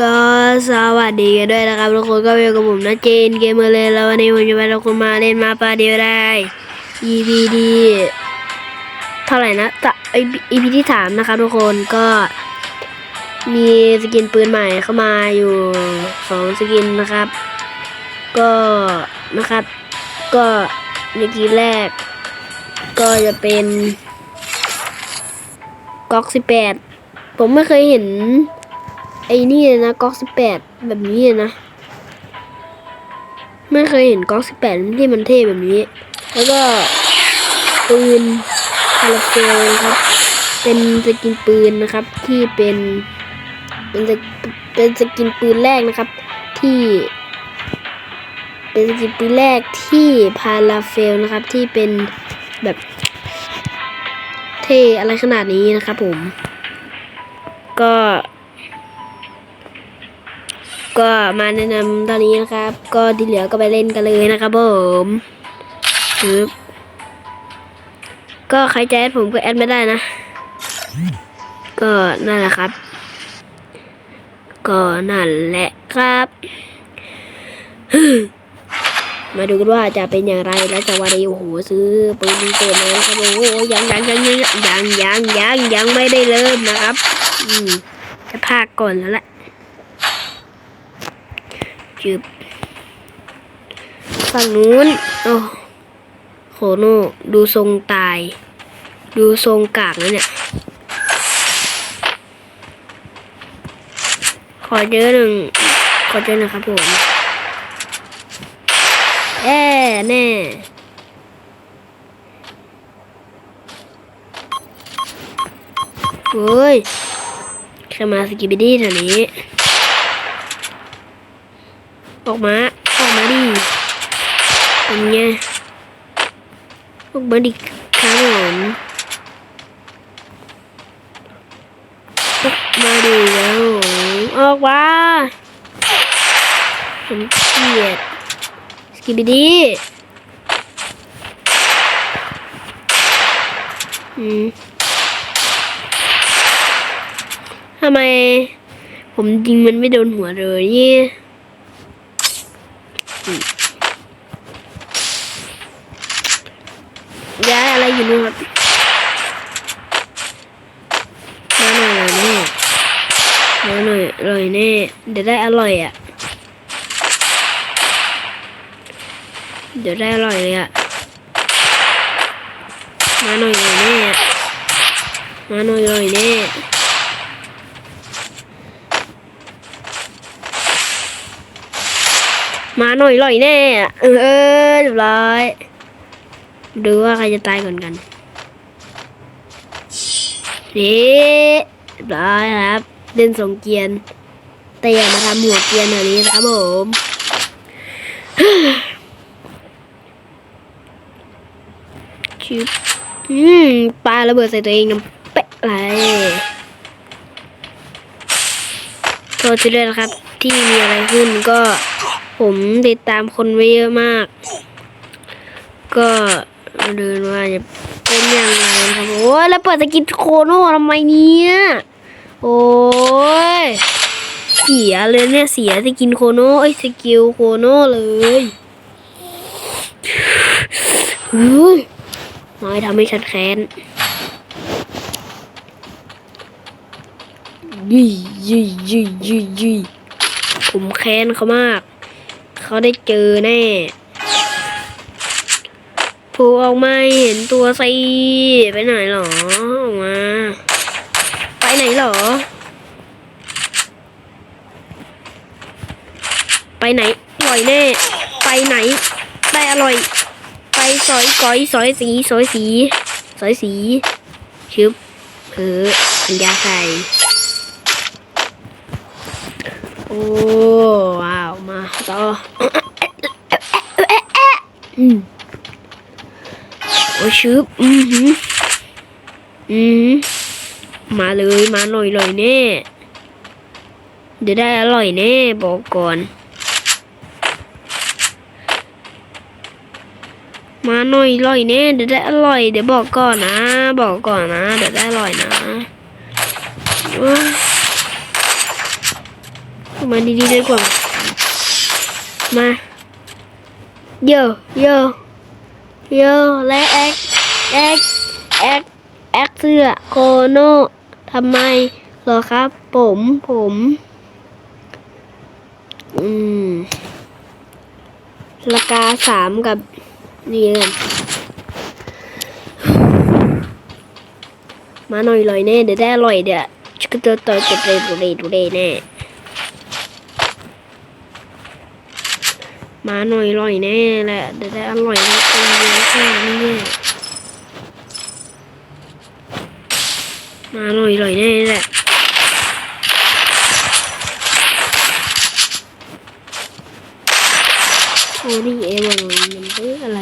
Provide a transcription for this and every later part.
ก็สวัสดีกันด้วยนะครับทุกคนก็อยู่กับผมนะเจนเกมเมอร์เลยแล้ววันนี้ผมจะพาทุกคนมาเล่นมาปาเดียวได้ EP ดีเท่าไหร่นะตะ EP ที่สามนะครับทุกคนก็มีสกินปืนใหม่เข้ามาอยู่สองสกินนะครับ ก็นะครับ ก็ในกีแรก ก็จะเป็นก๊อกสิบแปดผมไม่เคยเห็น ไอ้นี่เลยนะก๊อกสิบแปดแบบนี้เลยนะ ไม่เคยเห็นก๊อกสิบแปดที่มันเท่แบบนี้ แล้วก็ปืนคาราเฟลครับ เป็นสกินปืนนะครับ ที่เป็นเป็นเป็นสกินปืนแรกนะครับ ที่ เป็นสกินปืนแรกที่พาราเฟลนะครับที่เป็นแบบเท่อะไรขนาดนี้นะครับผม ก็ ก็มาแนะนำตอนนี้นะครับ ก็ที่เหลือก็ไปเล่นกันเลยนะครับผมปึ๊บก็ใครจะแอดผมก็แอดไม่ได้นะ ก็นั่นแหละครับ ก็นั่นแหละครับ มาดูกันว่าจะเป็นอย่างไรแล้วจะวันนี้โอ้โหซื้อปืนเต็มเลยครับโอ้โหยังยังยังยังยังยังยังไม่ได้เริ่มนะครับ อืมจะพากก่อนแล้วแหละ จึบฝั่งนู้น โอ้โหโน่ดูทรงตาย ดูทรงกากนะเนี่ย ขอเจอหนึ่ง ขอเจอหนึ่งครับผมแอ่แน่โอ้ยแค่มาสกิบิดี้แถวนี้ ออกมา ออกมาดิเป็นไงออกมาดิครับผมออกมาดิแล้วออกมาผมเกลียดสกิบดีอืมทำไมผมยิงมันไม่โดนหัวเลยเนี่ย ย้าย อะไรอยู่นู่นครับมาหน่อยแน่มาหน่อยอร่อยแน่เดี๋ยวได้อร่อยอะ เดี๋ยวได้อร่อยเลยอะ มาหน่อยอร่อยแน่มาหน่อยอร่อยแน่มาหน่อยอร่อยแน่อะเออเออเรียบร้อย ดูว่าใครจะตายก่อนกันนี่เรียบร้อยครับเล่นสงเกียน แต่อย่ามาทำหัวเกียนแบบนี้นะครับผมชิบอืมปลาระเบิดใส่ตัวเองน้ำเป๊ะเลยโทษทีด้วยนะครับ ที่มีอะไรขึ้นก็ผมติดตามคนไว้เยอะมาก ก็ มาดูว่าจะเป็นยังไงครับโอ้ยแล้วเปิดสกินโคโน่ทำไมเนี่ยโอ้ยเสียเลยเนี่ยเสียสกินโคโน่ไอ้สกิลโคโน่เลยเฮ้ยน้อยทำให้ฉันแค้นยี่ยี่ยี่ยี่ยี่ผมแค้นเขามาก เขาได้เจอแน่ โผล่ออกมาให้เห็นตัวสิไปไหนหรอออกมา ไปไหนหรอ ไปไหนอร่อยแน่ ไปไหนได้อร่อย ไปสอยก้อยสอยสีสอยสีสอยสีชึบเออปัญญาใส่โอ้ว้าวมาต่ออืมโอ้ย ชืบอือหืออือหือมาเลยมาหน่อยเลยแน่เดี๋ยวได้อร่อยแน่บอกก่อน มาหน่อยอร่อยแน่เดี๋ยวได้อร่อยเดี๋ยวบอกก่อนนะ บอกก่อนนะเดี๋ยวได้อร่อยนะว้ามาดีๆดีกว่ามาโยโยอะ โยและแอคแอคแอคแอคเสื้อโคโนทำไมหรอครับ ผมผม อืม ราคาสามกับนี่กันมาหน่อยลอยแน่เดี๋ยวได้อร่อยเดี๋ยวชิคกี้พายต่อจะเรดูเรดูเรแน่ มาหน่อยลอยแน่แหละเดี๋ยวได้อร่อยนะตีเยอะแค่นี้เนี่ยมาหน่อยลอยแน่แหละโอ้นี่เอวันมันเรื่องอะไร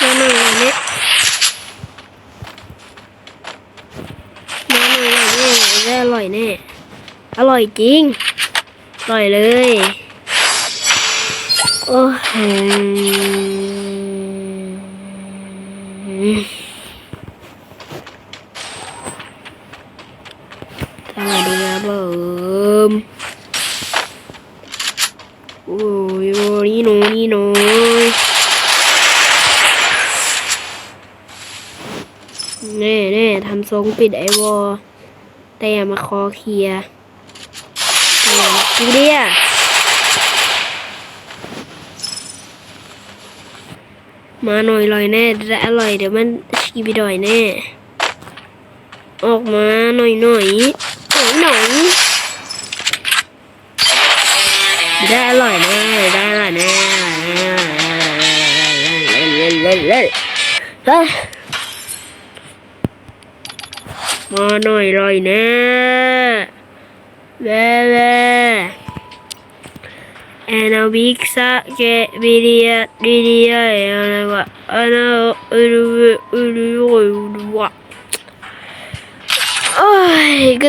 มาหน่อยเลยเนี่ยมาหน่อยเลยเนี่ยได้อร่อยแน่ อยจริงอร่อยเลย โอ้โหสวัสดีครับผมโอ้ยโอ้ยนี่หนูนี่หนูแน่แน่ทำทรงปิดไอวอแต่อย่ามาคอเคลียร์ แต่อย่ามาเลียมาหน่อยลอยแน่จะอร่อยเดี๋ยวมันชีไปดอยแน่ ออกมาหน่อยหน่อยหน่อยหน่อยเดี๋ยวได้อร่อยแน่เดี๋ยวได้อร่อยแน่เล่นเล่นเล่นเล่นเฮ้ยมาหน่อยลอยแน่ เล่เล่แอนเอาบิกซะเกวิดีโอวิดีโออะไรวะอันนั้นอืออืออือวะโอ้ยก็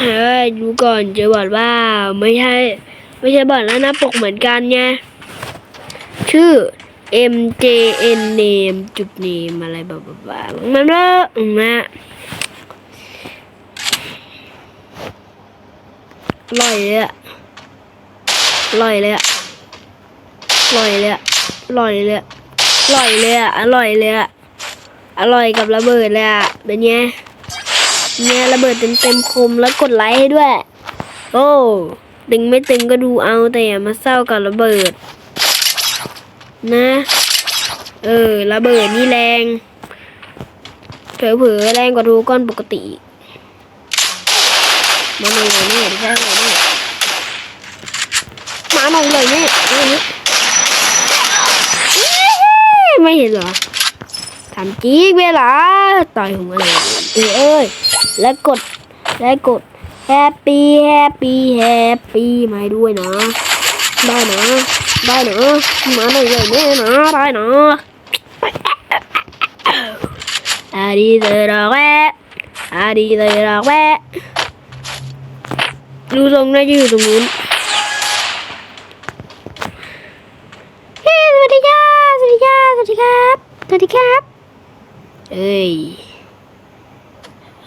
เฮ้ยดูก่อนจอบอดว่าไม่ใช่ ไม่ใช่บอดแล้วน้าปกเหมือนกันไงชื่อ M J N name จุด name อะไรแบบบ้าๆมันเละมาอร่อยเลยอะอร่อยเลยอะอร่อยเลยอะอร่อยเลยอะอร่อยเลยอะอร่อยเลยอะอร่อยกับระเบิดเลยอะเป็นไง เนี่ยระเบิดเต็มเต็มๆคมแล้วกดไลค์ให้ด้วย โอ้ตึงไม่ตึงก็ดูเอาแต่อย่ามาเศร้ากับระเบิด นะ เออระเบิดนี่แรง เผลอๆแรงกว่าดูก้อนปกติมาหน่อยเลยเนี่ยได้เลยเนี่ยมาหน่อยเลยเนี่ยเอาอย่างนี้ไม่เห็นเหรอทำจีกเวลาต่อยหัวเลยเอ้ยเอ้ย แล้วกดแล้วกดแฮปปี้แฮปปี้แฮปปี้มาด้วยนะ ได้นะ ได้นะมาหน่อยเลยแม่นะได้นะอาดีเลยดอกแวะอาดีเลยดอกแวะดูทรงน่าจะอยู่ตรงนู้นสวัสดีค่ะสวัสดีค่ะสวัสดีครับ สวัสดีครับ เอ้ย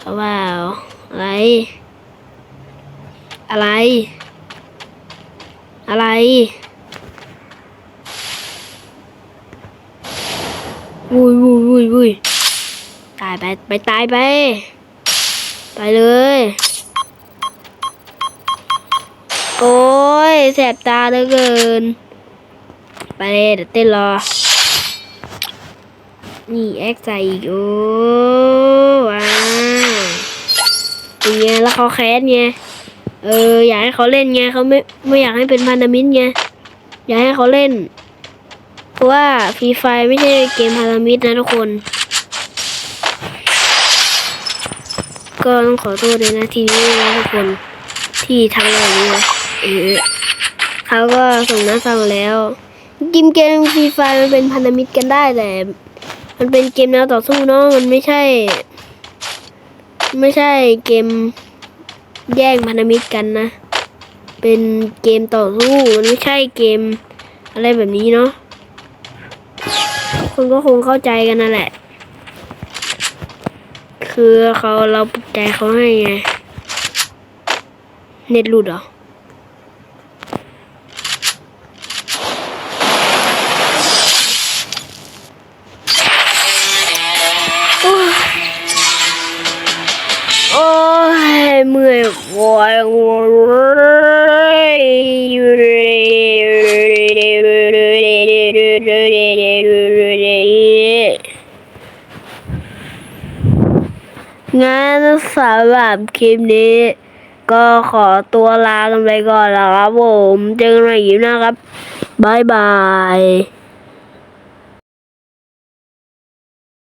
เอาเปล่าอะไร อะไร อะไร วุ้ยวุ้ยวุ้ยวุ้ยตายไป ไปตายไป ไปเลย โอ้ยแสบตาเหลือเกิน ไปเลยเดี๋ยวเต้นรอ นี่แอคใส่อีก โอ้ว้า เป็นไงแล้วเขาแคสไงเอออยากให้เขาเล่นไงเขาไม่ไม่อยากให้เป็นพันธมิตรไงอยากให้เขาเล่น เพราะว่าฟรีไฟไม่ใช่เกมพันธมิตรนะทุกคน ก็ต้องขอโทษเลยนะทีนี้นะทุกคนที่ทำอะไรอย่างนี้เออเขาก็ส่งหน้าฟังแล้วกิมเกมฟรีไฟมันเป็นพันธมิตรกันได้แต่มันเป็นเกมแนวต่อสู้เนาะมันไม่ใช่ ไม่ใช่เกมแย่งพันธมิตรกันนะ เป็นเกมต่อสู้มันไม่ใช่เกมอะไรแบบนี้เนาะคนก็คงเข้าใจกันนั่นแหละ คือเขาเราปลุกใจเขาให้ไง เน็ตหลุดเหรอ งั้นสำหรับคลิปนี้ ก็ขอตัวลากันไปก่อนแล้วครับผม เจอกันใหม่คลิปหน้าครับ บ๊ายบาย